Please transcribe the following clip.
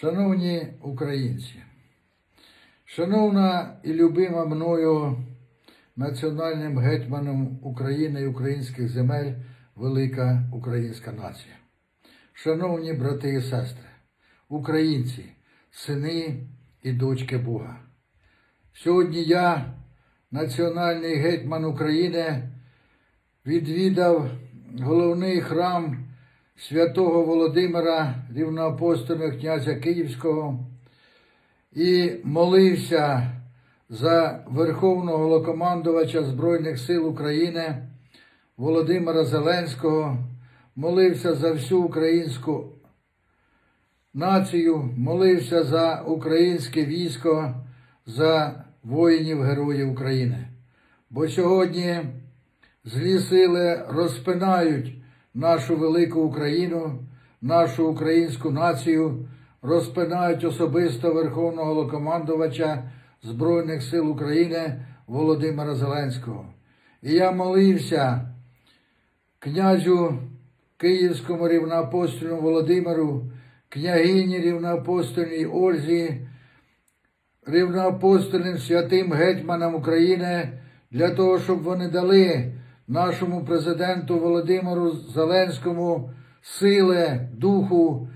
Шановні українці, шановна і любима мною національним гетьманом України і українських земель велика українська нація. Шановні брати і сестри, українці, сини і дочки Бога. Сьогодні я, національний гетьман України, відвідав головний храм святого Володимира, рівноапостольного князя Київського, і молився за Верховного Голокомандувача Збройних сил України Володимира Зеленського, молився за всю українську націю, молився за українське військо, за воїнів Героїв України. Бо сьогодні злі сили розпинають нашу велику Україну, нашу українську націю, розпинають особисто Верховного Головнокомандувача Збройних сил України Володимира Зеленського. І я молився князю Київському рівноапостольному Володимиру, княгині рівноапостольній Ользі, рівноапостольним святим гетьманам України для того, щоб вони дали нашому президенту Володимиру Зеленському сили, духу